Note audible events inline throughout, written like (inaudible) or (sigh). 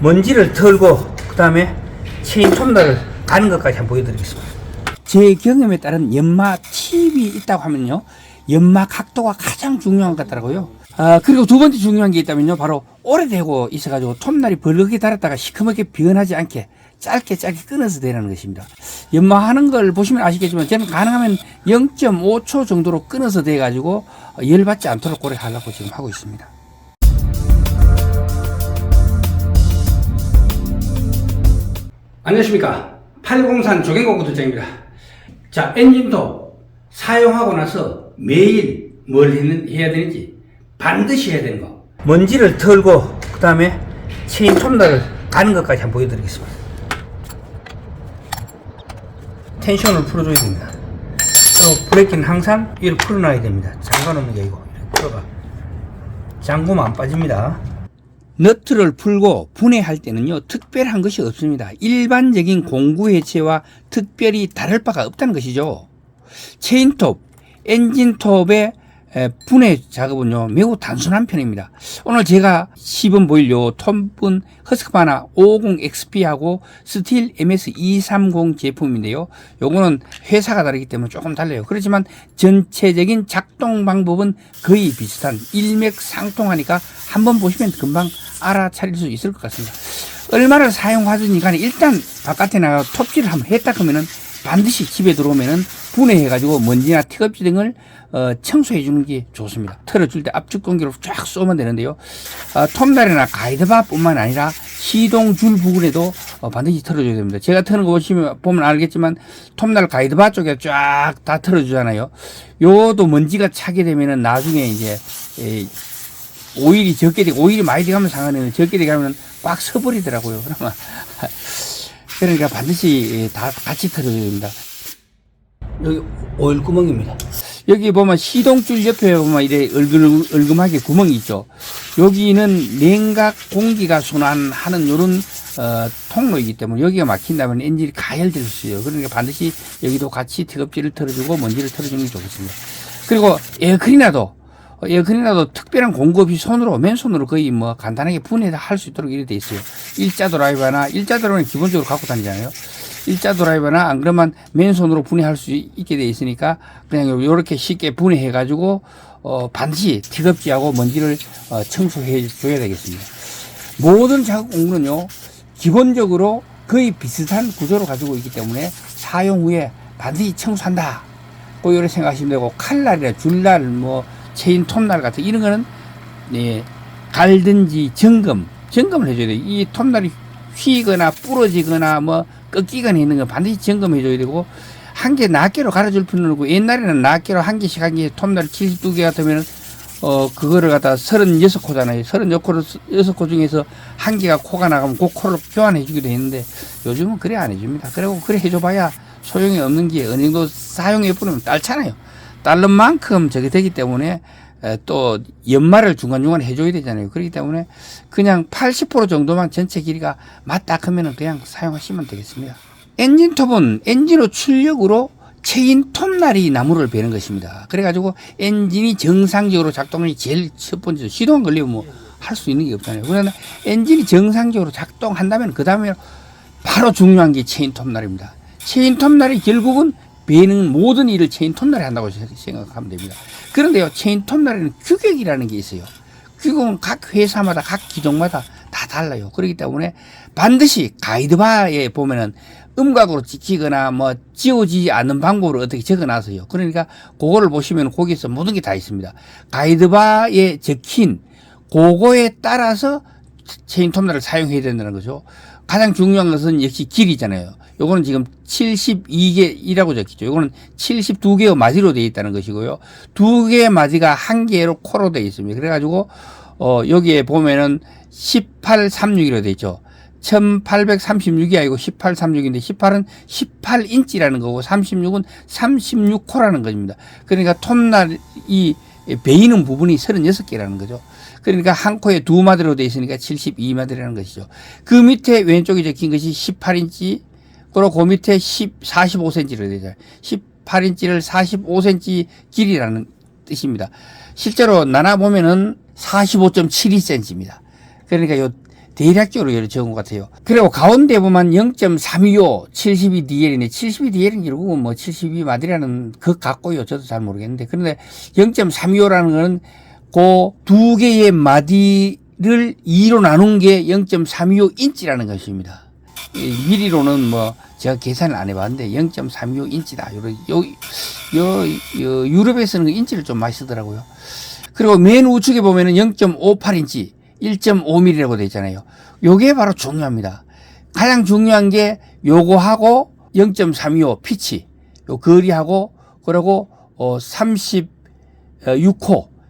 먼지를 털고 그 다음에 체인 톱날을 가는 것까지 한번 보여드리겠습니다. 제 경험에 따른 연마 팁이 있다고 하면요. 연마 각도가 가장 중요한 것 같더라고요. 아, 그리고 두 번째 중요한 게 있다면요. 바로 오래되고 있어가지고 톱날이 벌겋게 달았다가 시커멓게 변하지 않게 짧게 짧게 끊어서 되라는 것입니다. 연마하는 걸 보시면 아시겠지만 저는 가능하면 0.5초 정도로 끊어서 돼가지고 열받지 않도록 오래 하려고 지금 하고 있습니다. 안녕하십니까. 803 조경고 구독자입니다. 자, 엔진도 사용하고 나서 매일 뭘 해야 되는지 반드시 해야 되는 거. 먼지를 털고, 그 다음에 체인 톱날을 가는 것까지 한번 보여드리겠습니다. 텐션을 풀어줘야 됩니다. 또 브레이크는 항상 이렇게 풀어놔야 됩니다. 잠가놓는 게 이렇게 풀어가. 잠그면 안 빠집니다. 너트를 풀고 분해할 때는요 특별한 것이 없습니다. 일반적인 공구 해체와 특별히 다를 바가 없다는 것이죠. 체인톱, 엔진톱의 에, 분해 작업은요 매우 단순한 편입니다. 오늘 제가 10번 보일 요 톱은 허스크바나 550XP하고 스틸 MS230 제품인데요. 요거는 회사가 다르기 때문에 조금 달라요. 그렇지만 전체적인 작동 방법은 거의 비슷한 일맥상통하니까 한번 보시면 금방 알아차릴 수 있을 것 같습니다. 얼마를 사용하든지 간에 일단 바깥에 나가 톱질을 한번 했다 그러면은 반드시 집에 들어오면은 분해해가지고 먼지나 티겁지 등을 어, 청소해 주는 게 좋습니다. 털어줄 때 압축 공기로 쫙 쏘면 되는데요. 어, 톱날이나 가이드바뿐만 아니라 시동 줄 부분에도 어, 반드시 털어줘야 됩니다. 제가 트는 거 보시면 보면 알겠지만 톱날 가이드바 쪽에 쫙 다 털어주잖아요. 요도 먼지가 차게 되면은 나중에 이제 에, 오일이 적게 되고 오일이 많이 들어가면 상관없는 적게 들어가면 꽉 서버리더라고요. 그러면 (laughs) 그러니까 반드시 다 같이 털어줘야 됩니다. 여기 오일 구멍입니다. 여기 보면 시동줄 옆에 보면 이래 얼금, 얼금하게 구멍이 있죠. 여기는 냉각 공기가 순환하는 요런 어, 통로이기 때문에 여기가 막힌다면 엔진이 가열될 수 있어요. 그러니까 반드시 여기도 같이 티겁지를 털어주고 먼지를 털어주는 게 좋겠습니다. 그리고 에어컨이나도 에어컨이나도 특별한 공구 없이 손으로 맨손으로 거의 뭐 간단하게 분해할 수 있도록 이렇게 돼 있어요. 일자 드라이버나 일자 드라이버는 기본적으로 갖고 다니잖아요. 일자 드라이버나 안 그러면 맨손으로 분해할 수 있게 돼 있으니까 그냥 요렇게 쉽게 분해해 가지고 어 반드시 티겁지하고 먼지를 어 청소해 줘야 되겠습니다. 모든 작업 공구는요 기본적으로 거의 비슷한 구조를 가지고 있기 때문에 사용 후에 반드시 청소한다. 뭐 이렇게 생각하시면 되고 칼날이나 줄날 뭐 체인 톱날 같은 이런 거는 예, 갈든지 점검 점검을 해줘야 돼요. 이 톱날이 휘거나 부러지거나 뭐 꺾이거나 있는 건 반드시 점검해 줘야 되고 한 개 낱개로 갈아줄 필요는 없고 옛날에는 낱개로 한 개씩 한 개 톱날 72개 같으면 어 그거를 갖다 36코잖아요. 36코 6코 중에서 한 개가 코가 나가면 그 코를 교환해 주기도 했는데 요즘은 그래 안 해줍니다. 그리고 그래 해줘봐야 소용이 없는 게 어느 정도 사용해 보면 딸잖아요. 딸른 만큼 저게 되기 때문에 에, 또 연말을 중간중간 해줘야 되잖아요. 그렇기 때문에 그냥 80% 정도만 전체 길이가 맞다 하면은 그냥 사용하시면 되겠습니다. 엔진톱은 엔진의 출력으로 체인 톱날이 나무를 베는 것입니다. 그래가지고 엔진이 정상적으로 작동이 제일 첫 번째 시동 걸리면 뭐 할 수 있는 게 없잖아요. 그러나 엔진이 정상적으로 작동한다면 그 다음에 바로 중요한 게 체인 톱날입니다. 체인 톱날이 결국은 배는 모든 일을 체인 톱날이 한다고 생각하면 됩니다. 그런데요, 체인 톱날에는 규격이라는 게 있어요. 규격은 각 회사마다, 각 기종마다 다 달라요. 그렇기 때문에 반드시 가이드바에 보면은 음각으로 찍히거나 뭐 지워지지 않는 방법으로 어떻게 적어놨어요. 그러니까 그거를 보시면 거기서 모든 게 다 있습니다. 가이드바에 적힌 그거에 따라서 체인 톱날을 사용해야 된다는 거죠. 가장 중요한 것은 역시 길이잖아요. 요거는 지금 72개이라고 적히죠. 요거는 72개의 마디로 되어 있다는 것이고요. 두 개의 마디가 한 개로 코로 되어 있습니다. 그래가지고, 어, 여기에 보면은 1836이라고 되어 있죠. 1836이 아니고 1836인데 18은 18인치라는 거고 36은 36코라는 겁니다. 그러니까 톱날 이 베이는 부분이 36개라는 거죠. 그러니까 한 코에 두 마디로 되어 있으니까 72마디라는 것이죠. 그 밑에 왼쪽에 적힌 것이 18인치, 그리고 그 밑에 10, 45cm로 되죠. 18인치를 45cm 길이라는 뜻입니다. 실제로 나눠 보면은 45.72cm입니다. 그러니까 요 대략적으로 이렇게 적은 것 같아요. 그리고 가운데 보면 0.325 72DL이네. 72DL은 결국은 뭐 72 마디라는 것 같고요. 저도 잘 모르겠는데. 그런데 0.325라는 거는 그 두 개의 마디를 2로 나눈 게 0.325인치라는 것입니다. 이 미리로는 뭐 제가 계산을 안 해봤는데 0.325인치다. 요, 요, 요, 요 유럽에서는 그 인치를 좀 많이 쓰더라고요. 그리고 맨 우측에 보면은 0.58 인치, 1.5mm라고 되어 있잖아요. 요게 바로 중요합니다. 가장 중요한 게 요거하고 0.325 피치, 요 거리하고 그리고 어 36호,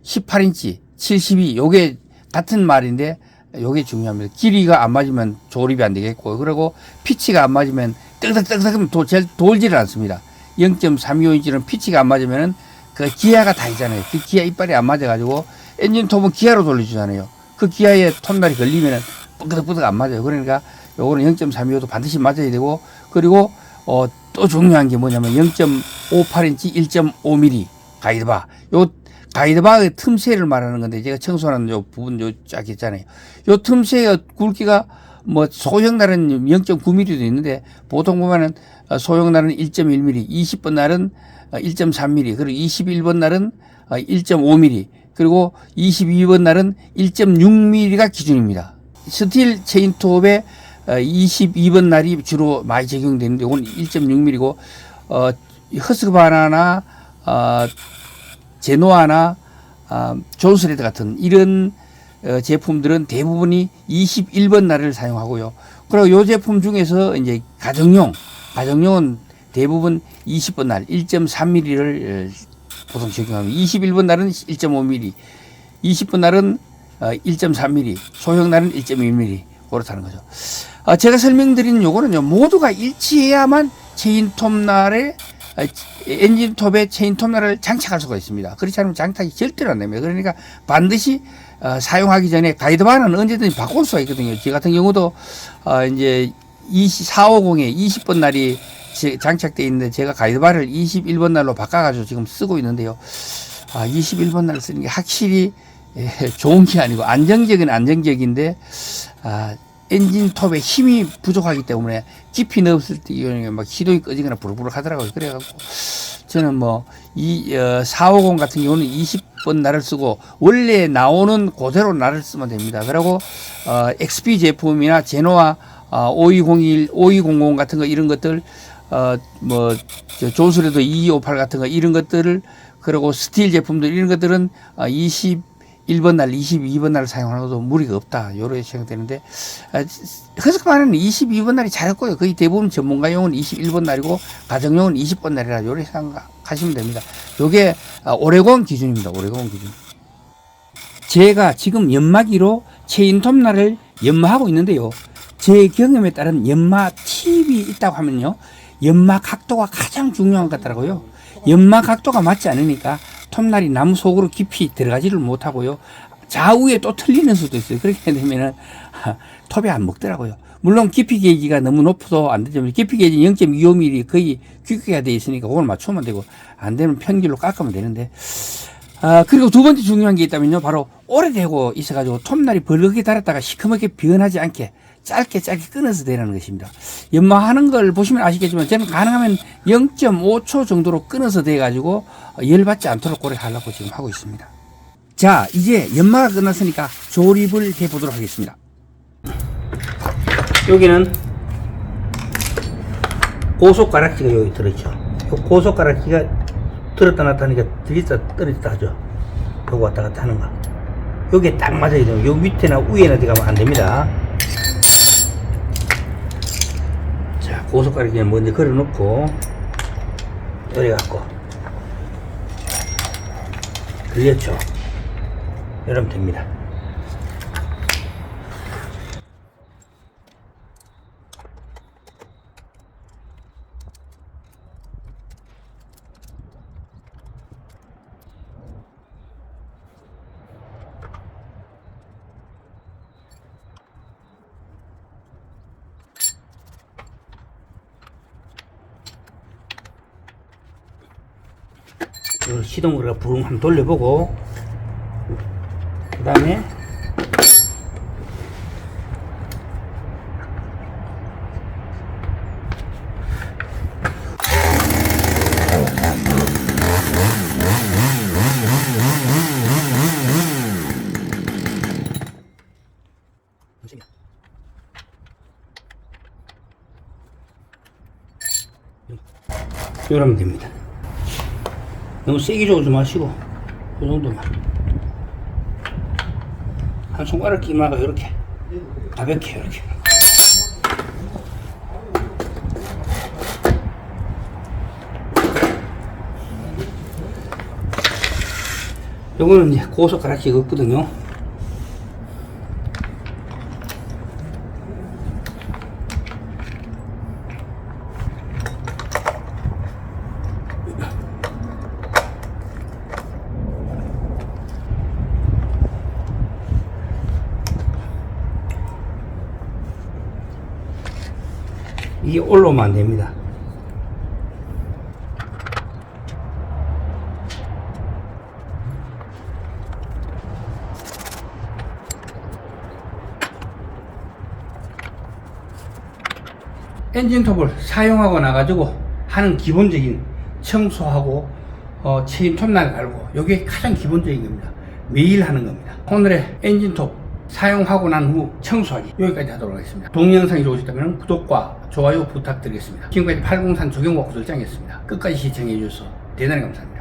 18인치, 72 요게 같은 말인데 요게 중요합니다. 길이가 안 맞으면 조립이 안 되겠고 그리고 피치가 안 맞으면 뜨덕뜨덕 도, 잘 돌지를 않습니다. 0.325인치는 피치가 안 맞으면은 그 기아가 다 있잖아요. 그 기아 이빨이 안 맞아가지고 엔진 톱은 기아로 돌려주잖아요. 그 기아에 톱날이 걸리면은 쁘덕쁘덕 안 맞아요. 그러니까 요거는 0.325도 반드시 맞아야 되고 그리고 어 또 중요한 게 뭐냐면 0.58인치 1.5mm 가이드바 요 가이드바의 틈새를 말하는 건데 제가 청소하는 요 부분 요 쫙 있잖아요. 요 틈새의 굵기가 뭐 소형 날은 0.9mm도 있는데 보통 보면은 어, 소형 날은 1.1mm, 20번 날은 1.3mm, 그리고 21번 날은 1.5mm, 그리고 22번 날은 1.6mm가 기준입니다. 스틸 체인톱에 22번 날이 주로 많이 적용되는데 이건 1.6mm고 어, 허스바나나 어, 제노아나 어, 존스레드 같은 이런 어, 제품들은 대부분이 21번 날을 사용하고요. 그리고 요 제품 중에서 이제 가정용, 가정용은 대부분 20번 날 1.3mm를 보통 적용합니다. 21번 날은 1.5mm, 20번 날은 1.3mm, 소형 날은 1.1mm 그렇다는 거죠. 어, 제가 설명드린 요거는요 모두가 일치해야만 체인 톱 날에 아, 엔진 톱에 체인 톱 날을 장착할 수가 있습니다. 그렇지 않으면 장착이 절대로 안 됩니다. 그러니까 반드시 어, 사용하기 전에 가이드바는 언제든지 바꿀 수가 있거든요. 저 같은 경우도 어, 이제 20, 450에 20번 날이 장착되어 있는데 제가 가이드바를 21번 날로 바꿔가지고 지금 쓰고 있는데요. 아, 21번 날 쓰는 게 확실히 예, 좋은 게 아니고 안정적인 안정적인데 아, 엔진 톱에 힘이 부족하기 때문에 깊이 넣었을 때 이거는 막 시동이 꺼지거나 부르부르 하더라고요. 그래갖고 저는 뭐이 어, 450 같은 경우는 20번 날을 쓰고 원래 나오는 그대로 날을 쓰면 됩니다. 그리고 어, XP 제품이나 제노아 어, 5201, 5200 같은 거 이런 것들 어뭐 존스레도 2258 같은 거 이런 것들을 그리고 스틸 제품들 이런 것들은 어, 21번 날, 22번 날을 사용하는 것도 무리가 없다. 요렇게 생각되는데, 아, 허스크바는 22번 날이 잘했고요. 거의 대부분 전문가용은 21번 날이고, 가정용은 20번 날이라 요렇게 생각하시면 됩니다. 요게 아, 오레곤 기준입니다. 오레곤 기준. 제가 지금 연마기로 체인톱 날을 연마하고 있는데요. 제 경험에 따른 연마 팁이 있다고 하면요. 연마 각도가 가장 중요한 것 같더라고요. 연마 각도가 맞지 않으니까 톱날이 나무 속으로 깊이 들어가지를 못하고요. 좌우에 또 틀리는 수도 있어요. 그렇게 되면은 톱이 안 먹더라고요. 물론 깊이 게이지가 너무 높아도 안 되지만 깊이 게이지 0.25mm 거의 규격화 되어 있으니까 그걸 맞추면 되고 안 되면 평길로 깎으면 되는데 아, 그리고 두 번째 중요한 게 있다면요. 바로 오래되고 있어가지고 톱날이 벌겋게 달았다가 시커멓게 변하지 않게 짧게 짧게 끊어서 되라는 것입니다. 연마하는 걸 보시면 아시겠지만 저는 가능하면 0.5초 정도로 끊어서 돼 가지고 열받지 않도록 오래 하려고 지금 하고 있습니다. 자, 이제 연마가 끝났으니까 조립을 해 보도록 하겠습니다. 여기는 고속 가락지가 여기 들어있죠. 요 고속 가락지가 들었다 놨다 하니까 들렸다 떨어졌다 하죠. 요거 왔다 갔다 하는 거. 요게 딱 맞아야 돼요. 요 밑에나 위에나 들어가면 안 됩니다. 자, 고속가락지 먼저 걸어 놓고, 열어 갖고, 들렸죠? 이러면 됩니다. 그 시동 우리가 부릉 한번 돌려보고 그 다음에 요러면 됩니다. 너무 세게 조지 마시고 이 정도만. 한 손가락 끼마가 이렇게 가볍게 이렇게. 요거는 이제 고속가락지가 없거든요 이게 올라오면 안 됩니다. 엔진톱을 사용하고 나가지고 하는 기본적인 청소하고 어, 체인 톱날 갈고 이게 가장 기본적인 겁니다. 매일 하는 겁니다. 오늘의 엔진톱 사용하고 난 후 청소하기 여기까지 하도록 하겠습니다. 동영상이 좋으셨다면 구독과 좋아요 부탁드리겠습니다. 지금까지 803 조경과 구설장이었습니다. 끝까지 시청해 주셔서 대단히 감사합니다.